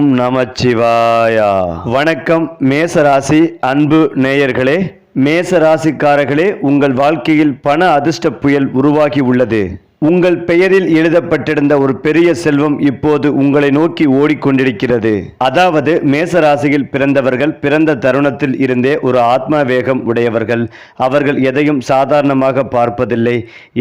ஓம் நமச்சிவாயா. வணக்கம் மேசராசி அன்பு நேயர்களே. மேசராசிக்காரர்களே உங்கள் வாழ்க்கையில் பண அதிர்ஷ்ட புயல் உருவாகி உள்ளது. உங்கள் பெயரில் எழுதப்பட்டிருந்த ஒரு பெரிய செல்வம் இப்போது உங்களை நோக்கி ஓடிக்கொண்டிருக்கிறது. அதாவது மேசராசியில் பிறந்தவர்கள் பிறந்த தருணத்தில் இருந்தே ஒரு ஆத்ம வேகம் உடையவர்கள். அவர்கள் எதையும் சாதாரணமாக பார்ப்பதில்லை.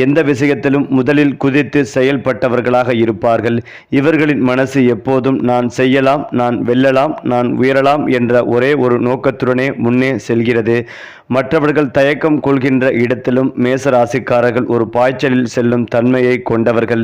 எந்த விஷயத்திலும் முதலில் குதித்து செயல்பட்டவர்களாக இருப்பார்கள். இவர்களின் மனசு எப்போதும் நான் செய்யலாம் நான் வெல்லலாம் நான் உயரலாம் என்ற ஒரே ஒரு நோக்கத்துடனே முன்னே செல்கிறது. மற்றவர்கள் தயக்கம் கொள்கின்ற இடத்திலும் மேசராசிக்காரர்கள் ஒரு பாய்ச்சலில் செல்லும் தன்மையை கொண்டவர்கள்.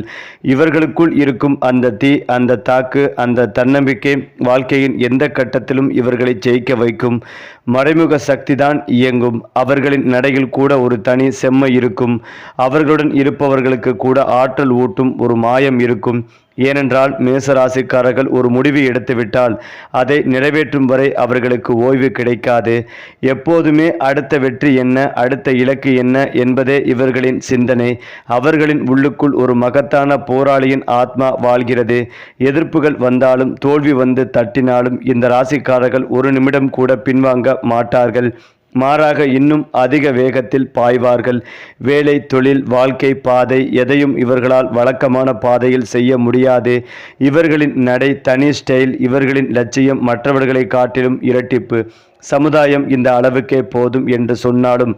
இவர்களுக்குள் இருக்கும் அந்த தீ அந்த தாக்கு அந்த தன்னம்பிக்கை வாழ்க்கையின் எந்த கட்டத்திலும் இவர்களை ஜெயிக்க வைக்கும். மறைமுக சக்திதான் இயங்கும். அவர்களின் நடையில் கூட ஒரு தனி செம்மை இருக்கும். அவர்களுடன் இருப்பவர்களுக்கு கூட ஆற்றல் ஊட்டும் ஒரு மாயம் இருக்கும். ஏனென்றால் மேசராசிக்காரர்கள் ஒரு முடிவு எடுத்துவிட்டால் அதை நிறைவேற்றும் வரை அவர்களுக்கு ஓய்வு கிடைக்காது. எப்போதுமே அடுத்த வெற்றி என்ன அடுத்த இலக்கு என்ன என்பதே இவர்களின் சிந்தனை. அவர்களின் உள்ளுக்குள் ஒரு மகத்தான போராளியின் ஆத்மா வாழ்கிறது. எதிர்ப்புகள் வந்தாலும் தோல்வி வந்து தட்டினாலும் இந்த ராசிக்காரர்கள் ஒரு நிமிடம் கூட பின்வாங்க மாட்டார்கள். மாறாக இன்னும் அதிக வேகத்தில் பாய்வார்கள். வேலை தொழில் வாழ்க்கை பாதை எதையும் இவர்களால் வழக்கமான பாதையில் செய்ய முடியாது. இவர்களின் நடை தனி ஸ்டைல் இவர்களின் லட்சியம் மற்றவர்களை காட்டிலும் இரட்டிப்பு. சமுதாயம் இந்த அளவுக்கே போதும் என்று சொன்னாலும்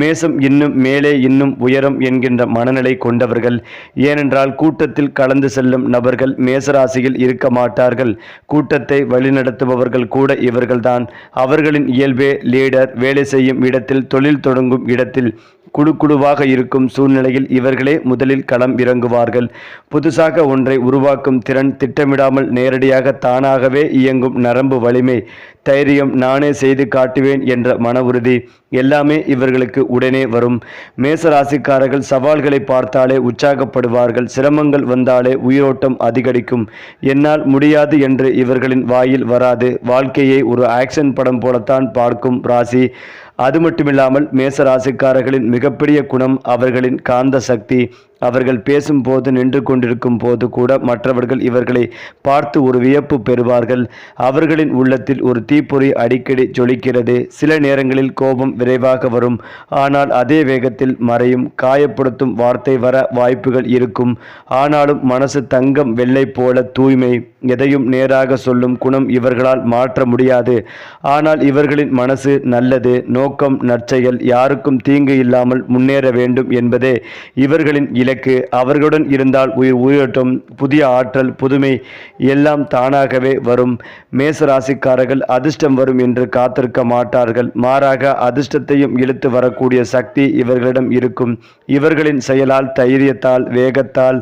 மேசம் இன்னும் மேலே இன்னும் உயரம் என்கின்ற மனநிலை கொண்டவர்கள் ஏனென்றால் கூட்டத்தில் கலந்து செல்லும் நபர்கள் மேசராசியில் இருக்க மாட்டார்கள். கூட்டத்தை வழிநடத்துபவர்கள் கூட இவர்கள்தான். அவர்களின் இயல்பே லீடர் வேலை செய்யும் இடத்தில் தொழில் தொடங்கும் இடத்தில் குழு குழுவாக இருக்கும் சூழ்நிலையில் இவர்களே முதலில் களம் இறங்குவார்கள். புதுசாக ஒன்றை உருவாக்கும் திறன் திட்டமிடாமல் நேரடியாக தானாகவே இயங்கும் நரம்பு வலிமை தைரியம் நானே செய்து காட்டுவேன் என்ற மன உறுதி எல்லாமே இவர்களுக்கு உடனே வரும். மேசராசிக்காரர்கள் சவால்களை பார்த்தாலே உற்சாகப்படுவார்கள். சிரமங்கள் வந்தாலே உயிரோட்டம் அதிகரிக்கும். என்னால் முடியாது என்று இவர்களின் வாயில் வராது. வாழ்க்கையை ஒரு ஆக்ஷன் படம் போலத்தான் பார்க்கும் ராசி. அது மட்டுமில்லாமல் மேசராசிக்காரர்களின் மிகப்பெரிய குணம் அவர்களின் காந்த சக்தி. அவர்கள் பேசும்போது நின்று கொண்டிருக்கும் போது கூட மற்றவர்கள் இவர்களை பார்த்து ஒரு வியப்பு பெறுவார்கள். அவர்களின் உள்ளத்தில் ஒரு தீப்பொறி அடிக்கடி ஜொலிக்கிறது. சில நேரங்களில் கோபம் விரைவாக வரும். ஆனால் அதே வேகத்தில் மறையும் காயப்படுத்தும் வார்த்தை வர வாய்ப்புகள் இருக்கும். ஆனாலும் மனசு தங்கம் வெள்ளை போல தூய்மை எதையும் நேராக சொல்லும் குணம் இவர்களால் மாற்ற முடியாது. ஆனால் இவர்களின் மனசு நல்லது நோக்கம் நற்செயல் யாருக்கும் தீங்கு இல்லாமல் முன்னேற வேண்டும் என்பதே இவர்களின் இலக்கு அவர்களுடன் இருந்தால் உயிர் உயிரோட்டம். புதிய ஆற்றல் புதுமை எல்லாம் தானாகவே வரும். மேசராசிக்காரர்கள் அதிர்ஷ்டம் வரும் என்று காத்திருக்க மாட்டார்கள். மாறாக அதிர்ஷ்டத்தையும் இழுத்து வரக்கூடிய சக்தி இவர்களிடம் இருக்கும். இவர்களின் செயலால் தைரியத்தால் வேகத்தால்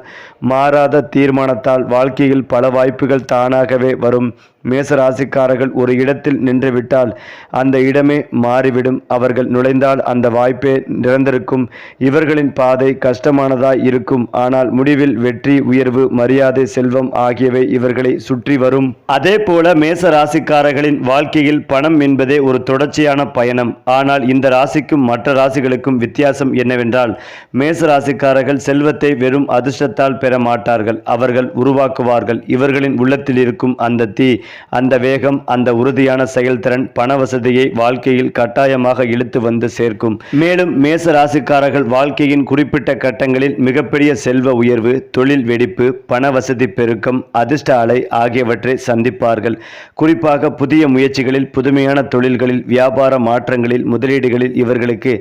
மாறாத தீர்மானத்தால் வாழ்க்கையில் பல வாய்ப்புகள் தானாகவே வரும். மேசராசிக்காரர்கள் ஒரு இடத்தில் நின்றுவிட்டால் அந்த இடமே மாறிவிடும். அவர்கள் நுழைந்தால் அந்த வாய்ப்பே நிறந்திருக்கும் இவர்களின் பாதை இருக்கும். ஆனால் முடிவில் வெற்றி உயர்வு மரியாதை செல்வம் ஆகியவை இவர்களை சுற்றி வரும். அதே போல மேச ராசிக்காரர்களின் வாழ்க்கையில் பணம் என்பதே ஒரு தொடர்ச்சியான பயணம். ஆனால் இந்த ராசிக்கும் மற்ற ராசிகளுக்கும் வித்தியாசம் என்னவென்றால் மேச ராசிக்காரர்கள் செல்வத்தை வெறும் அதிர்ஷ்டத்தால் பெற மாட்டார்கள். அவர்கள் உருவாக்குவார்கள். இவர்களின் உள்ளத்தில் இருக்கும் அந்த தீ அந்த வேகம் அந்த உறுதியான செயல்திறன் பண வசதியை வாழ்க்கையில் கட்டாயமாக இழுத்து வந்து சேர்க்கும். மேலும் மேச ராசிக்காரர்கள் வாழ்க்கையின் குறிப்பிட்ட கட்டங்களில் மிகப்பெரிய செல்வ உயர்வு தொழில் வெடிப்பு பண வசதி பெருக்கம் அதிர்ஷ்ட அலை ஆகியவற்றை சந்திப்பார்கள். குறிப்பாக புதிய முயற்சிகளில் புதுமையான தொழில்களில் வியாபார மாற்றங்களில் முதலீடுகளில் இவர்களுக்கு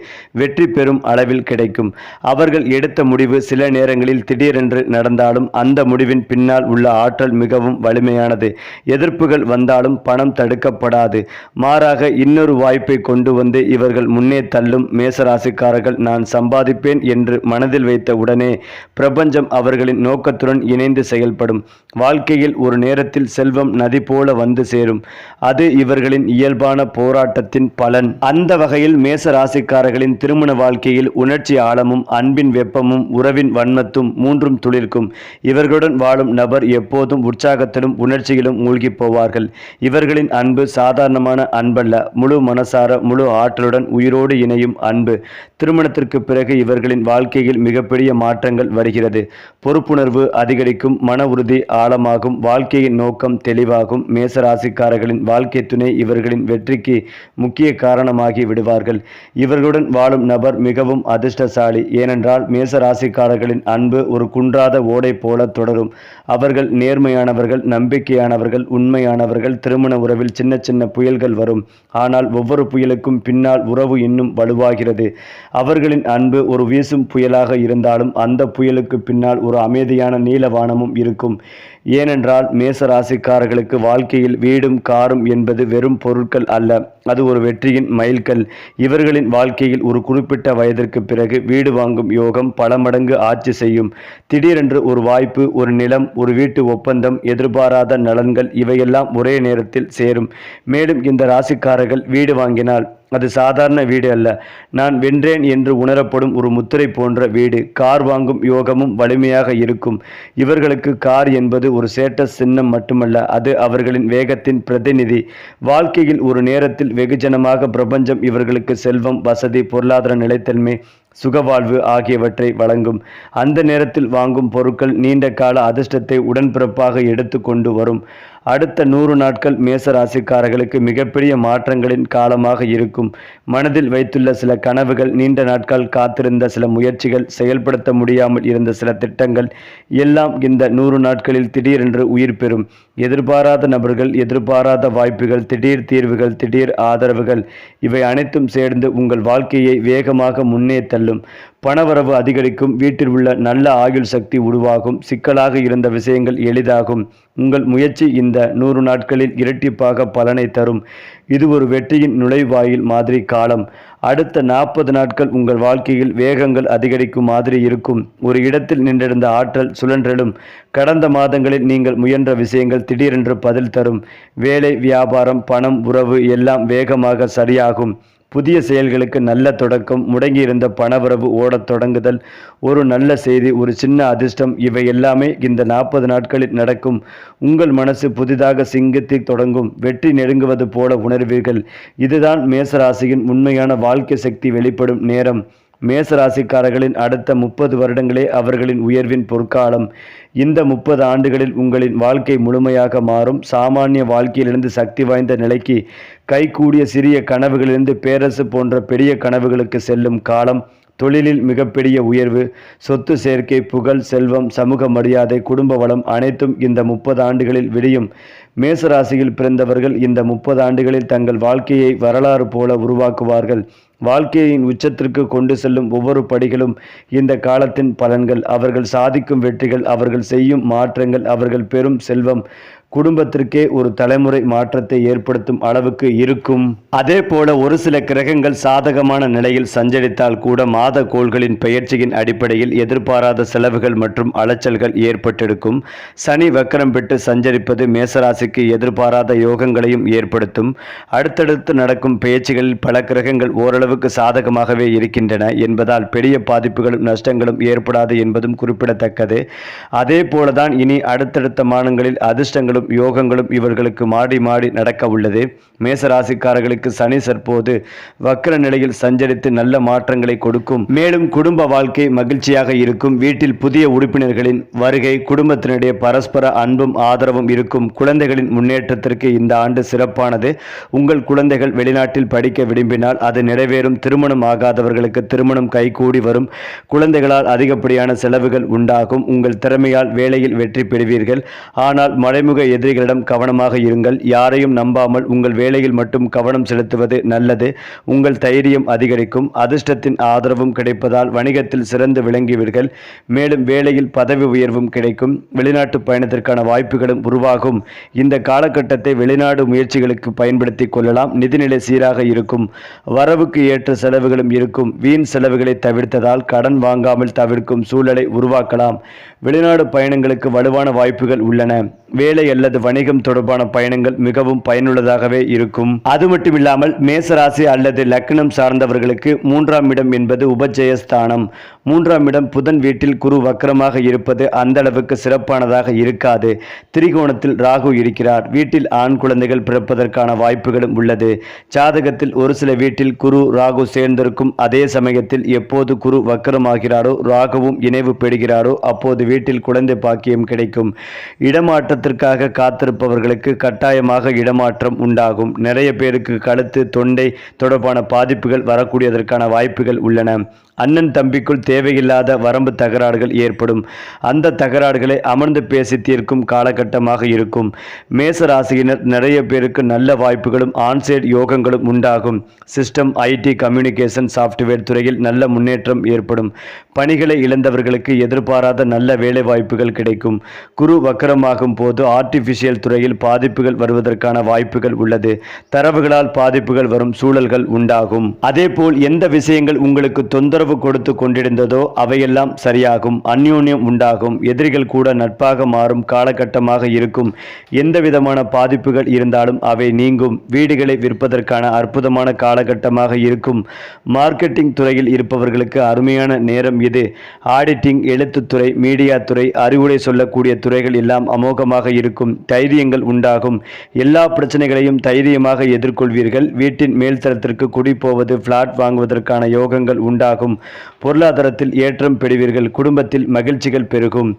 வெற்றி பெறும் அளவில் கிடைக்கும். அவர்கள் எடுத்த முடிவு சில நேரங்களில் திடீரென்று நடந்தாலும் அந்த முடிவின் பின்னால் உள்ள ஆற்றல் மிகவும் வலிமையானது. எதிர்ப்புகள் வந்தாலும் பணம் தடுக்கப்படாது. மாறாக இன்னொரு வாய்ப்பை கொண்டு வந்து இவர்கள் முன்னே தள்ளும் மேசராசிக்காரர்கள் நான் சம்பாதிப்பேன் என்று மனதில் வைத்த உடனே பிரபஞ்சம் அவர்களின் நோக்கத்துடன் இணைந்து செயல்படும். வாழ்க்கையில் ஒரு நேரத்தில் செல்வம் நதி போல வந்து சேரும். அது இவர்களின் இயல்பான போராட்டத்தின் பலன். அந்த வகையில் மேச ராசிக்காரர்களின் திருமண வாழ்க்கையில் உணர்ச்சி ஆழமும் அன்பின் வெப்பமும் உறவின் வன்மத்தும் மூன்றும் துளிர்க்கும். இவர்களுடன் வாழும் நபர் எப்போதும் உற்சாகத்திலும் உணர்ச்சியிலும் மூழ்கி போவார்கள். இவர்களின் அன்பு சாதாரணமான அன்பல்ல. முழு மனசார முழு ஆற்றலுடன் உயிரோடு இணையும் அன்பு. திருமணத்திற்கு பிறகு இவர்களின் வாழ்க்கையில் மிகப்பெரிய மாற்றங்கள் வருகிறது. பொறுப்புணர்வு அதிகரிக்கும் மன உறுதி ஆழமாகும் வாழ்க்கையின் நோக்கம் தெளிவாகும். மேசராசிக்காரர்களின் வாழ்க்கை துணை இவர்களின் வெற்றிக்கு முக்கிய காரணமாகி விடுவார்கள். இவர்களுடன் வாழும் நபர் மிகவும் அதிர்ஷ்டசாலி. ஏனென்றால் மேசராசிக்காரர்களின் அன்பு ஒரு குன்றாத ஓடை போல தொடரும். அவர்கள் நேர்மையானவர்கள் நம்பிக்கையானவர்கள் உண்மையானவர்கள் திருமண உறவில் சின்ன சின்ன புயல்கள் வரும். ஆனால் ஒவ்வொரு புயலுக்கும் பின்னால் உறவு இன்னும் வலுவாகிறது. அவர்களின் அன்பு ஒரு வீசும் புயலாக இருந்தாலும் அந்த புயலுக்கு பின்னால் ஒரு அமைதியான நீல வானமும் இருக்கும். ஏனென்றால் மேச ராசிக்காரர்களுக்கு வாழ்க்கையில் வீடும் காரும் என்பது வெறும் பொருட்கள் அல்ல அது ஒரு வெற்றியின் மைல்கல். இவர்களின் வாழ்க்கையில் ஒரு குறிப்பிட்ட வயதிற்கு பிறகு வீடு வாங்கும் யோகம் பல மடங்கு ஆட்சி செய்யும். திடீரென்று ஒரு வாய்ப்பு ஒரு நிலம் ஒரு வீட்டு ஒப்பந்தம் எதிர்பாராத நலன்கள் இவையெல்லாம் ஒரே நேரத்தில் சேரும். மேலும் இந்த ராசிக்காரர்கள் வீடு வாங்கினால் அது சாதாரண வீடு அல்ல. நான் வென்றேன் என்று உணரப்படும் ஒரு முத்திரை போன்ற வீடு. கார் வாங்கும் யோகமும் வலிமையாக இருக்கும். இவர்களுக்கு கார் என்பது ஒரு சேட்ட சின்னம் மட்டுமல்ல அது அவர்களின் வேகத்தின் பிரதிநிதி. வாழ்க்கையில் ஒரு நேரத்தில் வெகுஜனமாக பிரபஞ்சம் இவர்களுக்கு செல்வம் வசதி பொருளாதார நிலைத்தன்மை சுகவாழ்வு ஆகியவற்றை வழங்கும். அந்த நேரத்தில் வாங்கும் பொருட்கள் நீண்ட கால அதிர்ஷ்டத்தை உடன்பிறப்பாக எடுத்து கொண்டு வரும். அடுத்த நூறு நாட்கள் மேச ராசிக்காரர்களுக்கு மிகப்பெரிய மாற்றங்களின் காலமாக இருக்கும். மனதில் வைத்துள்ள சில கனவுகள் நீண்ட நாட்கள் காத்திருந்த சில முயற்சிகள் செயல்படுத்த முடியாமல் இருந்த சில திட்டங்கள் எல்லாம் இந்த நூறு நாட்களில் திடீரென்று உயிர் பெறும். எதிர்பாராத நபர்கள் எதிர்பாராத வாய்ப்புகள் திடீர் தீர்வுகள் திடீர் ஆதரவுகள் இவை அனைத்தும் சேர்ந்து உங்கள் வாழ்க்கையை வேகமாக முன்னே தள்ளும். பணவரவு அதிகரிக்கும் வீட்டில் உள்ள நல்ல ஆயுள் சக்தி உருவாகும் சிக்கலாக இருந்த விஷயங்கள் எளிதாகும். உங்கள் முயற்சி இந்த நூறு நாட்களில் இரட்டிப்பாக பலனை தரும். இது ஒரு வெற்றியின் நுழைவாயில் மாதிரி காலம். அடுத்த நாற்பது நாட்கள் உங்கள் வாழ்க்கையில் வேகங்கள் அதிகரிக்கும் மாதிரி இருக்கும். ஒரு இடத்தில் நின்றிருந்த ஆற்றல் சுழன்றலும் கடந்த மாதங்களில் நீங்கள் முயன்ற விஷயங்கள் திடீரென்று பதில் தரும். வேலை வியாபாரம் பணம் உறவு எல்லாம் வேகமாக சரியாகும். புதிய செயல்களுக்கு நல்ல தொடக்கம் முடங்கியிருந்த பணவரவு ஓடத் தொடங்குதல் ஒரு நல்ல செய்தி ஒரு சின்ன அதிர்ஷ்டம் இவை எல்லாமே இந்த நாற்பது நாட்களில் நடக்கும். உங்கள் மனசு புதிதாக சிங்கத்தை தொடங்கும். வெற்றி நெருங்குவது போல உணர்வீர்கள். இதுதான் மேசராசியின் உண்மையான வாழ்க்கை சக்தி வெளிப்படும் நேரம். மேசராசிக்காரர்களின் அடுத்த முப்பது வருடங்களே அவர்களின் உயர்வின் பொற்காலம். இந்த முப்பது ஆண்டுகளில் உங்களின் வாழ்க்கை முழுமையாக மாறும். சாமானிய வாழ்க்கையிலிருந்து சக்தி வாய்ந்த நிலைக்கு கைகூடிய சிறிய கனவுகளிலிருந்து பேரரசு போன்ற பெரிய கனவுகளுக்கு செல்லும் காலம். தொழிலில் மிகப்பெரிய உயர்வு சொத்து சேர்க்கை புகழ் செல்வம் சமூக மரியாதை குடும்ப வளம் அனைத்தும் இந்த முப்பது ஆண்டுகளில் விடியும் மேசராசியில் பிறந்தவர்கள் இந்த முப்பது ஆண்டுகளில் தங்கள் வாழ்க்கையை வரலாறு போல உருவாக்குவார்கள். வாழ்க்கையின் உச்சத்திற்கு கொண்டு செல்லும் ஒவ்வொரு படிகளும் இந்த காலத்தின் பலன்கள். அவர்கள் சாதிக்கும் வெற்றிகள் அவர்கள் செய்யும் மாற்றங்கள் அவர்கள் பெறும் செல்வம் குடும்பத்திற்கே ஒரு தலைமுறை மாற்றத்தை ஏற்படுத்தும் அளவுக்கு இருக்கும். அதே போல ஒரு சில கிரகங்கள் சாதகமான நிலையில் சஞ்சரித்தால் கூட மாத கோள்களின் பெயர்ச்சியின் அடிப்படையில் எதிர்பாராத செலவுகள் மற்றும் அலைச்சல்கள் ஏற்பட்டிருக்கும். சனி வக்கரம் பெற்று சஞ்சரிப்பது மேசராசிக்கு எதிர்பாராத யோகங்களையும் ஏற்படுத்தும். அடுத்தடுத்து நடக்கும் பெயர்ச்சிகளில் பல கிரகங்கள் ஓரளவுக்கு சாதகமாகவே இருக்கின்றன என்பதால் பெரிய பாதிப்புகளும் நஷ்டங்களும் ஏற்படாது என்பதும் குறிப்பிடத்தக்கது. அதே போலதான் இனி அடுத்தடுத்த மாதங்களில் அதிர்ஷ்டங்களும் யோகங்களும் இவர்களுக்கு மாடி மாடி நடக்க உள்ளது. மேசராசிக்காரர்களுக்கு சனி சற்போது வக்கர நிலையில் சஞ்சரித்து நல்ல மாற்றங்களை கொடுக்கும். மேலும் குடும்ப வாழ்க்கை மகிழ்ச்சியாக இருக்கும். வீட்டில் புதிய உறுப்பினர்களின் வருகை குடும்பத்தினுடைய பரஸ்பர அன்பும் ஆதரவும் இருக்கும். குழந்தைகளின் முன்னேற்றத்திற்கு இந்த ஆண்டு சிறப்பானது. உங்கள் குழந்தைகள் வெளிநாட்டில் படிக்க விரும்பினால் அது நிறைவேறும். திருமணம் ஆகாதவர்களுக்கு திருமணம் கைகூடி வரும். குழந்தைகளால் அதிகப்படியான செலவுகள் உண்டாகும். உங்கள் திறமையால் வேலையில் வெற்றி பெறுவீர்கள். ஆனால் மறைமுக எதிரிகளிடம் கவனமாக இருங்கள். யாரையும் நம்பாமல் உங்கள் வேலையில் மட்டும் கவனம் செலுத்துவது நல்லது. உங்கள் தைரியம் அதிகரிக்கும். அதிர்ஷ்டத்தின் ஆதரவும் கிடைப்பதால் வணிகத்தில் சிறந்து விளங்குவீர்கள். மேலும் வேலையில் பதவி உயர்வும் கிடைக்கும். வெளிநாட்டு பயணத்திற்கான வாய்ப்புகளும் உருவாகும். இந்த காலகட்டத்தை வெளிநாடு முயற்சிகளுக்கு பயன்படுத்திக் கொள்ளலாம். நிதிநிலை சீராக இருக்கும். வரவுக்கு ஏற்ற செலவுகளும் இருக்கும். வீண் செலவுகளை தவிர்த்ததால் கடன் வாங்காமல் தவிர்க்கும் சூழலை உருவாக்கலாம். வெளிநாடு பயணங்களுக்கு வலுவான வாய்ப்புகள் உள்ளன. வேலை அல்லது வணிகம் தொடர்பான பயணங்கள் மிகவும் பயனுள்ளதாகவே இருக்கும். அது மட்டும் இல்லாமல் மேசராசி அல்லது லக்னம் சார்ந்தவர்களுக்கு மூன்றாம் இடம் என்பது உபஜயஸ்தானம். மூன்றாம் இடம் புதன் வீட்டில் குரு வக்கரமாக இருப்பது அந்த அளவுக்கு சிறப்பானதாக இருக்காது. திரிகோணத்தில் ராகு இருக்கிறார். வீட்டில் ஆண் குழந்தைகள் பிறப்பதற்கான வாய்ப்புகளும் உள்ளது. ஜாதகத்தில் ஒரு சில வீட்டில் குரு ராகு சேர்ந்திருக்கும். அதே சமயத்தில் எப்போது குரு வக்கரமாகிறாரோ ராகுவும் இணைவு பெறுகிறாரோ அப்போது வீட்டில் குழந்தை பாக்கியம் கிடைக்கும். இடமாற்றத்திற்காக காத்திருப்பவர்களுக்கு கட்டாயமாக இடமாற்றம் உண்டாகும். நிறைய பேருக்கு கழுத்து தொண்டை தொடர்பான பாதிப்புகள் வரக்கூடியதற்கான வாய்ப்புகள் உள்ளன. அண்ணன் தம்பிக்குள் தேவையில்லாத வரம்பு தகராறுகள் ஏற்படும். அந்த தகராறுகளை அமர்ந்து பேசி தீர்க்கும் காலகட்டமாக இருக்கும். மேச ராசியினர் நிறைய பேருக்கு நல்ல வாய்ப்புகளும் ஆன்சைட் யோகங்களும் உண்டாகும். சிஸ்டம் ஐடி கம்யூனிகேஷன் சாஃப்ட்வேர் துறையில் நல்ல முன்னேற்றம் ஏற்படும். பணிகளை இழந்தவர்களுக்கு எதிர்பாராத நல்ல வேலை வாய்ப்புகள் கிடைக்கும். குரு வக்கரமாகும் போது ஆர்டிஃபிஷியல் துறையில் பாதிப்புகள் வருவதற்கான வாய்ப்புகள் உள்ளது. தரவுகளால் பாதிப்புகள் வரும் சூழல்கள் உண்டாகும். அதேபோல் எந்த விஷயங்கள் உங்களுக்கு தொந்தரவு கொடுத்து கொண்டிருந்ததோ அவையெல்லாம் சரியாகும். அந்யோன்யம் உண்டாகும். எதிரிகள் கூட நட்பாக மாறும் காலகட்டமாக இருக்கும். எந்த விதமான பாதிப்புகள் இருந்தாலும் அவை நீங்கும். வீடுகளை விற்பதற்கான அற்புதமான காலகட்டமாக இருக்கும். மார்க்கெட்டிங் துறையில் இருப்பவர்களுக்கு அருமையான நேரம் இது. ஆடிட்டிங் எழுத்துத்துறை மீடியா துறை அறிவுரை சொல்லக்கூடிய துறைகள் எல்லாம் அமோகமாக இருக்கும். தைரியங்கள் உண்டாகும். எல்லா பிரச்சனைகளையும் தைரியமாக எதிர்கொள்வீர்கள். வீட்டின் மேல்தரத்திற்கு குடி போவது பிளாட் வாங்குவதற்கான யோகங்கள் உண்டாகும். பொருளாதாரத்தில் ஏற்றம் பெறுவீர்கள். குடும்பத்தில் மகிழ்ச்சிகள் பெருகும்.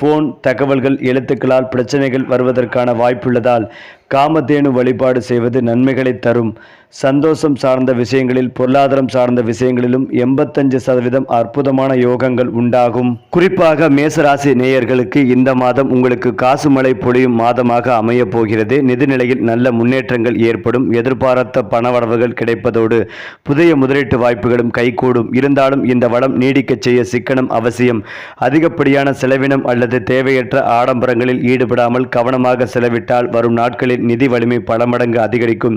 ஃபோன் தகவல்கள் எழுத்துக்களால் பிரச்சனைகள் வருவதற்கான வாய்ப்புள்ளதால் காமதேனு வழிபாடு செய்வது நன்மைகளை தரும். சந்தோஷம் சார்ந்த விஷயங்களில் பொருளாதாரம் சார்ந்த விஷயங்களிலும் எண்பத்தஞ்சு சதவீதம் அற்புதமான யோகங்கள் உண்டாகும். குறிப்பாக மேசராசி நேயர்களுக்கு இந்த மாதம் உங்களுக்கு காசு மழை பொழியும் மாதமாக அமையப் போகிறது. நிதிநிலையில் நல்ல முன்னேற்றங்கள் ஏற்படும். எதிர்பாராத பணவரவுகள் கிடைப்பதோடு புதிய முதலீட்டு வாய்ப்புகளும் கைகூடும். இருந்தாலும் இந்த வளம் நீடிக்கச் செய்ய சிக்கனம் அவசியம். அதிகப்படியான செலவினம் அல்லது தேவையற்ற ஆடம்பரங்களில் ஈடுபடாமல் கவனமாக செலவிட்டால் வரும் நாட்களில் நிதி வலிமை பல மடங்கு அதிகரிக்கும்.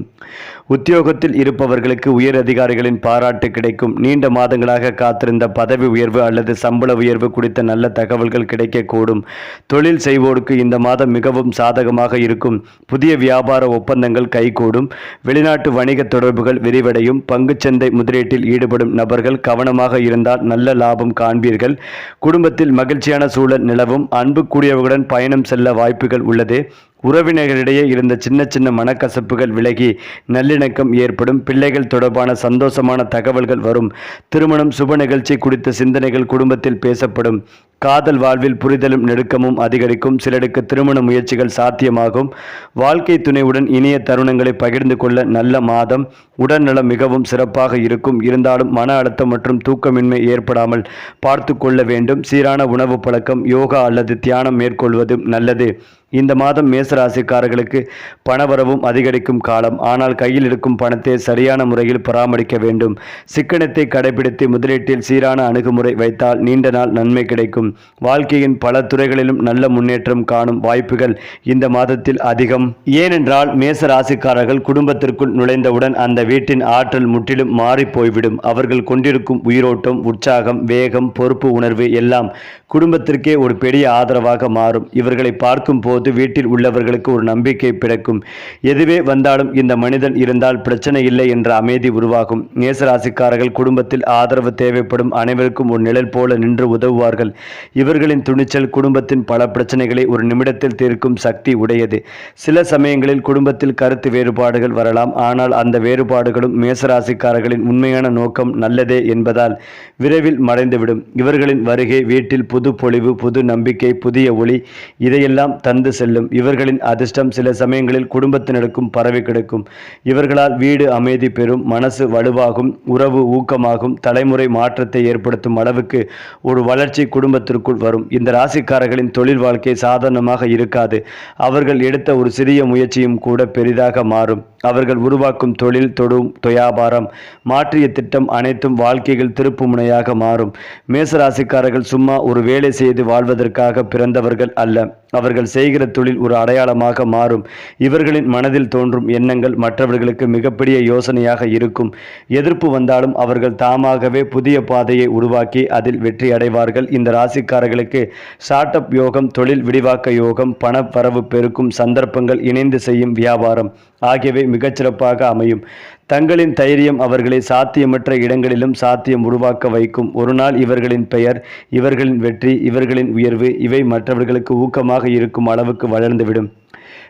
உத்தியோகத்தில் இருப்பவர்களுக்கு உயர் அதிகாரிகளின் பாராட்டு கிடைக்கும். நீண்ட மாதங்களாக காத்திருந்த பதவி உயர்வு அல்லது சம்பள உயர்வு குறித்த நல்ல தகவல்கள் கிடைக்கக்கூடும். தொழில் செய்வோருக்கு இந்த மாதம் மிகவும் சாதகமாக இருக்கும். புதிய வியாபார ஒப்பந்தங்கள் கைகூடும். வெளிநாட்டு வணிக தொடர்புகள் விரிவடையும். பங்குச்சந்தை முதலீட்டில் ஈடுபடும் நபர்கள் கவனமாக இருந்தால் நல்ல லாபம் காண்பீர்கள். குடும்பத்தில் மகிழ்ச்சியான சூழல் நிலவும். அன்புக்குரியவர்களுடன் பயணம் செல்ல வாய்ப்புகள் உள்ளது. உறவினர்களிடையே இருந்த சின்ன சின்ன மனக்கசப்புகள் விலகி நல்லிணக்கம் ஏற்படும். பிள்ளைகள் தொடர்பான சந்தோஷமான தகவல்கள் வரும். திருமணம் சுப நிகழ்ச்சி குறித்த சிந்தனைகள் குடும்பத்தில் பேசப்படும். காதல் வாழ்வில் புரிதலும் நெருக்கமும் அதிகரிக்கும். சிலருக்கு திருமண முயற்சிகள் சாத்தியமாகும். வாழ்க்கை துணையுடன் இனிய தருணங்களை பகிர்ந்து கொள்ள நல்ல மாதம். உடல்நலம் மிகவும் சிறப்பாக இருக்கும். இருந்தாலும் மன அழுத்தம் மற்றும் தூக்கமின்மை ஏற்படாமல் பார்த்து கொள்ள வேண்டும். சீரான உணவு பழக்கம் யோகா அல்லது தியானம் மேற்கொள்வதும் நல்லது. இந்த மாதம் மேசராசிக்காரர்களுக்கு பணவரவும் அதிகரிக்கும் காலம். ஆனால் கையில் இருக்கும் பணத்தை சரியான முறையில் பராமரிக்க வேண்டும். சிக்கனத்தை கடைபிடித்து முதலீட்டில் சீரான அணுகுமுறை வைத்தால் நீண்ட நாள் நன்மை கிடைக்கும். வாழ்க்கையின் பல துறைகளிலும் நல்ல முன்னேற்றம் காணும் வாய்ப்புகள் இந்த மாதத்தில் அதிகம். ஏனென்றால் மேச ராசிக்காரர்கள் குடும்பத்திற்குள் நுழைந்தவுடன் அந்த வீட்டின் ஆற்றல் முற்றிலும் மாறி போய்விடும். அவர்கள் கொண்டிருக்கும் உயிரோட்டம் உற்சாகம் வேகம் பொறுப்பு உணர்வு எல்லாம் குடும்பத்திற்கே ஒரு பெரிய ஆதரவாக மாறும். இவர்களை பார்க்கும் போது வீட்டில் உள்ளவர்களுக்கு ஒரு நம்பிக்கை பிறக்கும். எதுவே வந்தாலும் இந்த மனிதன் இருந்தால் பிரச்சனை இல்லை என்ற அமைதி உருவாகும். நேசராசிக்காரர்கள் குடும்பத்தில் ஆதரவு தேவைப்படும். அனைவருக்கும் ஒரு நிழல் போல நின்று உதவுவார்கள். இவர்களின் துணிச்சல் குடும்பத்தின் பல பிரச்சனைகளை ஒரு நிமிடத்தில் தீர்க்கும் சக்தி உடையது. சில சமயங்களில் குடும்பத்தில் கருத்து வேறுபாடுகள் வரலாம். ஆனால் அந்த வேறுபாடுகளும் மேசராசிக்காரர்களின் உண்மையான நோக்கம் நல்லதே என்பதால் விரைவில் மறைந்துவிடும். இவர்களின் வருகை வீட்டில் புது பொலிவு புது நம்பிக்கை புதிய ஒளி இதையெல்லாம் தந்து செல்லும். இவர்களின் அதிர்ஷ்டம் சில சமயங்களில் குடும்பத்தினருக்கும் பரவி கிடக்கும். இவர்களால் வீடு அமைதி பெறும் மனசு வலுவாகும் உறவு ஊக்கமாகும் தலைமுறை மாற்றத்தை ஏற்படுத்தும் அளவுக்கு ஒரு வளர்ச்சி குடும்பத்திற்குள் வரும். இந்த ராசிக்காரர்களின் தொழில் வாழ்க்கை சாதாரணமாக இருக்காது. அவர்கள் எடுத்த ஒரு சிறிய முயற்சியும் கூட பெரிதாக மாறும். அவர்கள் உருவாக்கும் தொழில் தொடும் தொயாபாரம் மாற்றிய திட்டம் அனைத்தும் வாழ்க்கையில் திருப்பு முனையாக மாறும். மேசராசிக்காரர்கள் சும்மா ஒரு வேலை செய்து வாழ்வதற்காக பிறந்தவர்கள் அல்ல. அவர்கள் செய்கிற தொழில் ஒரு அடையாளமாக மாறும். இவர்களின் மனதில் தோன்றும் எண்ணங்கள் மற்றவர்களுக்கு மிகப்பெரிய யோசனையாக இருக்கும். எதிர்ப்பு வந்தாலும் அவர்கள் தாமாகவே புதிய பாதையை உருவாக்கி அதில் வெற்றி அடைவார்கள். இந்த ராசிக்காரர்களுக்கு ஸ்டார்ட் அப் யோகம் தொழில் விரிவாக்க யோகம் பண வரவு பெருக்கும் சந்தர்ப்பங்கள் இணைந்து செய்யும் வியாபாரம். ஆகியவை மிகச்சிறப்பாக அமையும். தங்களின் தைரியம் அவர்களை சாத்தியமற்ற இடங்களிலும் சாத்தியம் உருவாக்க வைக்கும். ஒரு நாள் இவர்களின் பெயர் இவர்களின் வெற்றி இவர்களின் உயர்வு இவை மற்றவர்களுக்கு ஊக்கமாக இருக்கும் அளவுக்கு வளர்ந்துவிடும்.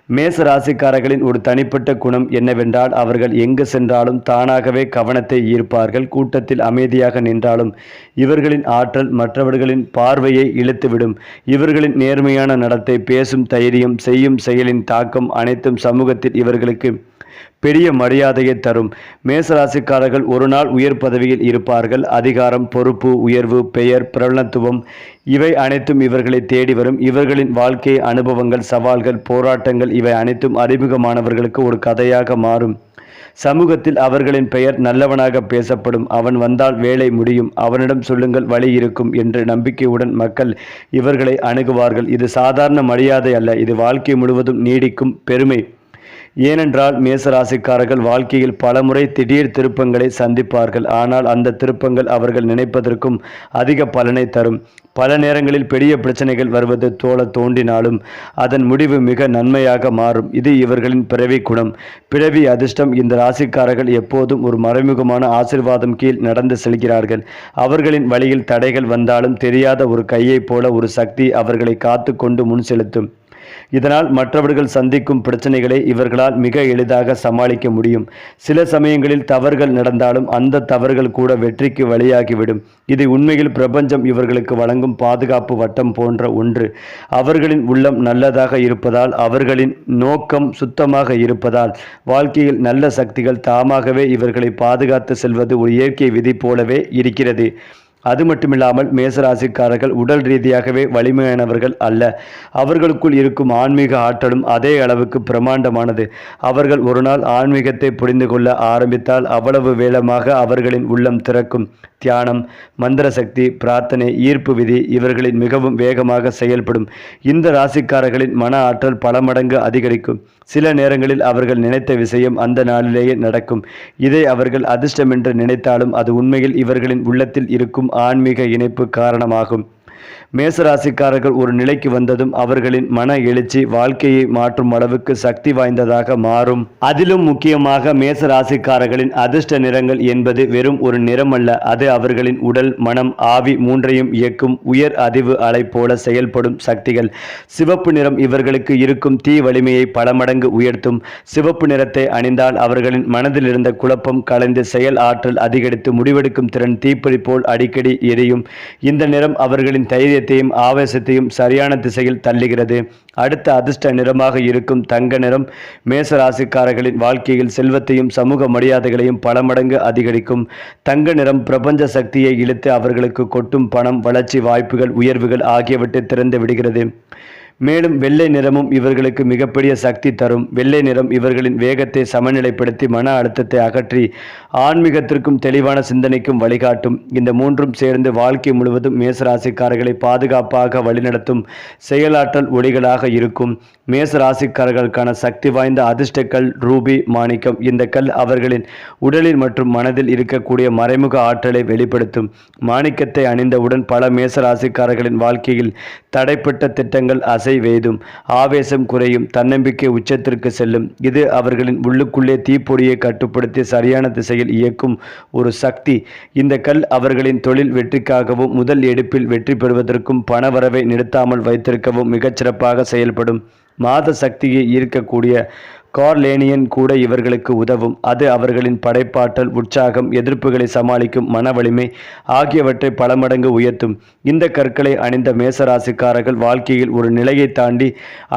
மேச ராசிக்காரர்களின் ஒரு தனிப்பட்ட குணம் என்னவென்றால் அவர்கள் எங்கு சென்றாலும் தானாகவே கவனத்தை ஈர்ப்பார்கள். கூட்டத்தில் அமைதியாக நின்றாலும் இவர்களின் ஆற்றல் மற்றவர்களின் பார்வையை இழுத்துவிடும். இவர்களின் நேர்மையான நடத்தை பேசும் தைரியம் செய்யும் செயலின் தாக்கம் அனைத்தும் சமூகத்தில் இவர்களுக்கு பெரிய மரியாதையை தரும். மேசராசிக்காரர்கள் ஒரு நாள் உயர் பதவியில் இருப்பார்கள். அதிகாரம் பொறுப்பு உயர்வு பெயர் பிரபலத்துவம் இவை அனைத்தும் இவர்களை தேடி வரும். இவர்களின் வாழ்க்கை அனுபவங்கள் சவால்கள் போராட்டங்கள் இவை அனைத்தும் அறிமுகமானவர்களுக்கு ஒரு கதையாக மாறும். சமூகத்தில் அவர்களின் பெயர் நல்லவனாக பேசப்படும். அவன் வந்தால் வேலை முடியும். அவனிடம் சொல்லுங்கள் வழி இருக்கும் என்று நம்பிக்கையுடன் மக்கள் இவர்களை அணுகுவார்கள். இது சாதாரண மரியாதை அல்ல. இது வாழ்க்கை முழுவதும் நீடிக்கும் பெருமை. ஏனென்றால் மேசராசிக்காரர்கள் வாழ்க்கையில் பலமுறை திடீர் திருப்பங்களை சந்திப்பார்கள். ஆனால் அந்த திருப்பங்கள் அவர்கள் நினைப்பதற்கும் அதிக பலனை தரும். பல நேரங்களில் பெரிய பிரச்சனைகள் வருவது தோல தோண்டினாலும் அதன் முடிவு மிக நன்மையாக மாறும். இது இவர்களின் பிறவி குணம். பிறவி அதிர்ஷ்டம். இந்த ராசிக்காரர்கள் எப்போதும் ஒரு மறைமுகமான ஆசிர்வாதம் கீழ் நடந்து செல்கிறார்கள். அவர்களின் வழியில் தடைகள் வந்தாலும் தெரியாத ஒரு கையைப் போல ஒரு சக்தி அவர்களை காத்து கொண்டு முன் செலுத்தும். இதனால் மற்றவர்கள் சந்திக்கும் பிரச்சனைகளை இவர்களால் மிக எளிதாக சமாளிக்க முடியும். சில சமயங்களில் தவறுகள் நடந்தாலும் அந்த தவறுகள் கூட வெற்றிக்கு வழியாகிவிடும். இது உண்மையில் பிரபஞ்சம் இவர்களுக்கு வழங்கும் பாதுகாப்பு வட்டம் போன்ற ஒன்று. அவர்களின் உள்ளம் நல்லதாக இருப்பதால் அவர்களின் நோக்கம் சுத்தமாக இருப்பதால் வாழ்க்கையில் நல்ல சக்திகள் தாமாகவே இவர்களை பாதுகாத்து செல்வது ஒரு இயற்கை விதி போலவே இருக்கிறது. அது மட்டுமில்லாமல் மேசராசிக்காரர்கள் உடல் ரீதியாகவே வலிமையானவர்கள் அல்ல. அவர்களுக்குள் இருக்கும் ஆன்மீக ஆற்றலும் அதே அளவுக்கு பிரமாண்டமானது அவர்கள் ஒரு நாள் ஆன்மீகத்தை புரிந்து கொள்ள ஆரம்பித்தால் அவ்வளவு வேளமாக அவர்களின் உள்ளம் திறக்கும். தியானம் மந்திர சக்தி பிரார்த்தனை ஈர்ப்பு விதி இவர்களின் மிகவும் வேகமாக செயல்படும். இந்த ராசிக்காரர்களின் மன ஆற்றல் பல மடங்கு அதிகரிக்கும். சில நேரங்களில் அவர்கள் நினைத்த விஷயம் அந்த நாளிலேயே நடக்கும். இதை அவர்கள் அதிர்ஷ்டம் என்று நினைத்தாலும் அது உண்மையில் இவர்களின் உள்ளத்தில் இருக்கும் ஆன்மீக இணைப்பு காரணமாகும். மேசராசிக்காரர்கள் ஒரு நிலைக்கு வந்ததும் அவர்களின் மன எழுச்சி வாழ்க்கையை மாற்றும் அளவுக்கு சக்தி வாய்ந்ததாக மாறும். அதிலும் முக்கியமாக மேசராசிக்காரர்களின் அதிர்ஷ்ட நிறங்கள் என்பது வெறும் ஒரு நிறமல்ல அது அவர்களின் உடல் மனம் ஆவி மூன்றையும் இயக்கும் உயர் அதிவு அலை போல செயல்படும் சக்திகள். சிவப்பு நிறம் இவர்களுக்கு இருக்கும் தீ வலிமையை பல மடங்கு உயர்த்தும். சிவப்பு நிறத்தை அணிந்தால் அவர்களின் மனதில் இருந்த குழப்பம் கலைந்து செயல் ஆற்றல் அதிகரித்து முடிவெடுக்கும் திறன் தீப்பொறி போல் அடிக்கடி எரியும். இந்த நிறம் அவர்களின் தைரியத்தையும் ஆவேசத்தையும் சரியான திசையில் தள்ளுகிறது. அடுத்த அதிர்ஷ்ட நிறமாக இருக்கும் தங்க நிறம் மேச ராசிக்காரர்களின் வாழ்க்கையில் செல்வத்தையும் சமூக மரியாதைகளையும் பல மடங்கு அதிகரிக்கும். தங்க நிறம் பிரபஞ்ச சக்தியை இழுத்து அவர்களுக்கு கொட்டும் பணம் வளர்ச்சி வாய்ப்புகள் உயர்வுகள் ஆகியவற்றை திறந்து விடுகிறது. மேலும் வெள்ளை நிறமும் இவர்களுக்கு மிகப்பெரிய சக்தி தரும். வெள்ளை நிறம் இவர்களின் வேகத்தை சமநிலைப்படுத்தி மன அழுத்தத்தை அகற்றி ஆன்மீகத்திற்கும் தெளிவான சிந்தனைக்கும் வழிகாட்டும். இந்த மூன்றும் சேர்ந்து வாழ்க்கை முழுவதும் மேசராசிக்காரர்களை பாதுகாப்பாக வழிநடத்தும் செயலாற்றல் ஒளிகளாக இருக்கும். மேசராசிக்காரர்களுக்கான சக்தி வாய்ந்த அதிர்ஷ்டக்கல் ரூபி மாணிக்கம் இந்த கல் அவர்களின் உடலில் மற்றும் மனதில் இருக்கக்கூடிய மறைமுக ஆற்றலை வெளிப்படுத்தும். மாணிக்கத்தை அணிந்தவுடன் பல மேசராசிக்காரர்களின் வாழ்க்கையில் தடைப்பட்ட திட்டங்கள் அசை வெய்தும் ஆவேசம் குறையும். தன்னம்பிக்கை உச்சத்திற்கு செல்லும். இது அவர்களின் உள்ளுக்குள்ளே தீப்பொடியை கட்டுப்படுத்தி சரியான திசையில் இயக்கும் ஒரு சக்தி. இந்த கல் அவர்களின் தொழில் வெற்றிக்காகவும் முதல் எடுப்பில் வெற்றி பெறுவதற்கும் பணவரவை நிறுத்தாமல் வைத்திருக்கவும் மிகச்சிறப்பாக செயல்படும். மாத சக்தியை ஈர்க்கக்கூடிய கார்லேனியன் கூட இவர்களுக்கு உதவும். அது அவர்களின் படைப்பாற்றல் உற்சாகம் எதிர்ப்புகளை சமாளிக்கும் மன வலிமை ஆகியவற்றை பல மடங்கு உயர்த்தும். இந்த கற்களை அணிந்த மேசராசிக்காரர்கள் வாழ்க்கையில் ஒரு நிலையை தாண்டி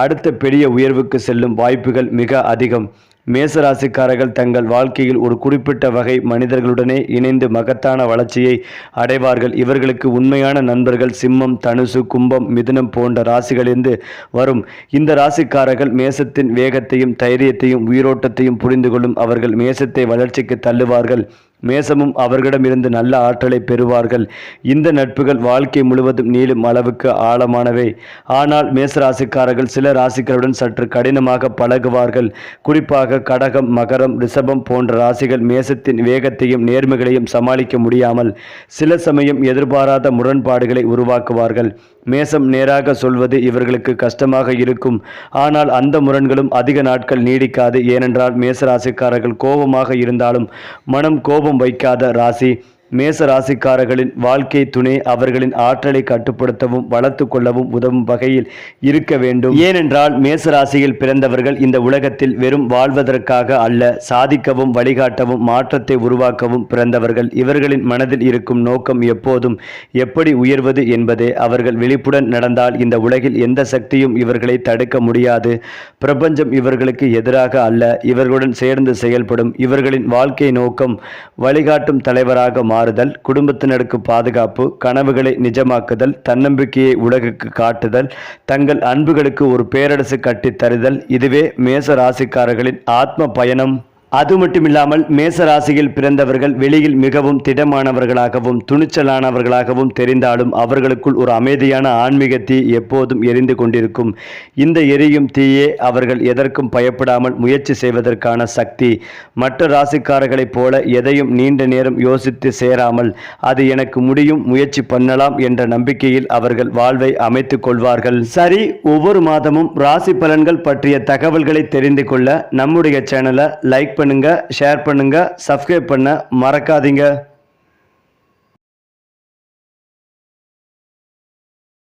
அடுத்த பெரிய உயர்வுக்கு செல்லும் வாய்ப்புகள் மிக அதிகம். மேசராசிக்காரர்கள் தங்கள் வாழ்க்கையில் ஒரு குறிப்பிட்ட வகை மனிதர்களுடனே இணைந்து மகத்தான வளர்ச்சியை அடைவார்கள். இவர்களுக்கு உண்மையான நண்பர்கள் சிம்மம் தனுசு கும்பம் மிதுனம் போன்ற ராசிகளிலிருந்து வரும். இந்த ராசிக்காரர்கள் மேசத்தின் வேகத்தையும் தைரியத்தையும் உயிரோட்டத்தையும் புரிந்து கொள்ளும் அவர்கள் மேசத்தை வளர்ச்சிக்கு தள்ளுவார்கள். மேசமும் அவர்களிடமிருந்து நல்ல ஆற்றலை பெறுவார்கள். இந்த நட்புகள் வாழ்க்கை முழுவதும் நீளும் அளவுக்கு ஆழமானவை. ஆனால் மேச ராசிக்காரர்கள் சில ராசிகளுடன் சற்று கடினமாக பழகுவார்கள். குறிப்பாக கடகம் மகரம் ரிஷபம் போன்ற ராசிகள் மேசத்தின் வேகத்தையும் நேர்மைகளையும் சமாளிக்க முடியாமல் சில சமயம் எதிர்பாராத முரண்பாடுகளை உருவாக்குவார்கள். மேசம் நேராக சொல்வது இவர்களுக்கு கஷ்டமாக இருக்கும். ஆனால் அந்த முரண்களும் அதிக நாட்கள் நீடிக்காது. ஏனென்றால் மேசராசிக்காரர்கள் கோபமாக இருந்தாலும் மனம் கோபம் வைக்காத ராசி. மேச ராசிக்காரர்களின் வாழ்க்கை துணை அவர்களின் ஆற்றலை கட்டுப்படுத்தவும் வளர்த்து கொள்ளவும் உதவும் வகையில் இருக்க வேண்டும். ஏனென்றால் மேச ராசியில் பிறந்தவர்கள் இந்த உலகத்தில் வெறும் வாழ்வதற்காக அல்ல சாதிக்கவும் வழிகாட்டவும் மாற்றத்தை உருவாக்கவும் பிறந்தவர்கள். இவர்களின் மனதில் இருக்கும் நோக்கம் எப்போதும் எப்படி உயர்வது என்பதே. அவர்கள் விழிப்புடன் நடந்தால் இந்த உலகில் எந்த சக்தியும் இவர்களை தடுக்க முடியாது. பிரபஞ்சம் இவர்களுக்கு எதிராக அல்ல இவர்களுடன் சேர்ந்து செயல்படும். இவர்களின் வாழ்க்கை நோக்கம் வழிகாட்டும் தலைவராக மாறுதல் குடும்பத்தினருக்கு பாதுகாப்பு கனவுகளை நிஜமாக்குதல் தன்னம்பிக்கையை உலகுக்கு காட்டுதல் தங்கள் அன்புகளுக்கு ஒரு பேரரசு கட்டித் தருதல் இதுவே மேச ராசிக்காரர்களின் ஆத்ம பயணம். அது மட்டுமில்லாமல் மேச ராசியில் பிறந்தவர்கள் வெளியில் மிகவும் திடமானவர்களாகவும் துணிச்சலானவர்களாகவும் தெரிந்தாலும் அவர்களுக்குள் ஒரு அமைதியான ஆன்மீக தீ எப்போதும் எரிந்து கொண்டிருக்கும். இந்த எரியும் தீயே அவர்கள் எதற்கும் பயப்படாமல் முயற்சி செய்வதற்கான சக்தி. மற்ற ராசிக்காரர்களைப் போல எதையும் நீண்ட நேரம் யோசித்து சேராமல் அது எனக்கு முடியும் முயற்சி பண்ணலாம் என்ற நம்பிக்கையில் அவர்கள் வாழ்வை அமைத்துக் கொள்வார்கள். சரி ஒவ்வொரு மாதமும் ராசி பலன்கள் பற்றிய தகவல்களை தெரிந்து கொள்ள நம்முடைய சேனலை லைக் பண்ணுங்க ஷேர் பண்ணுங்க சப்ஸ்கிரைப் பண்ண மறக்காதீங்க.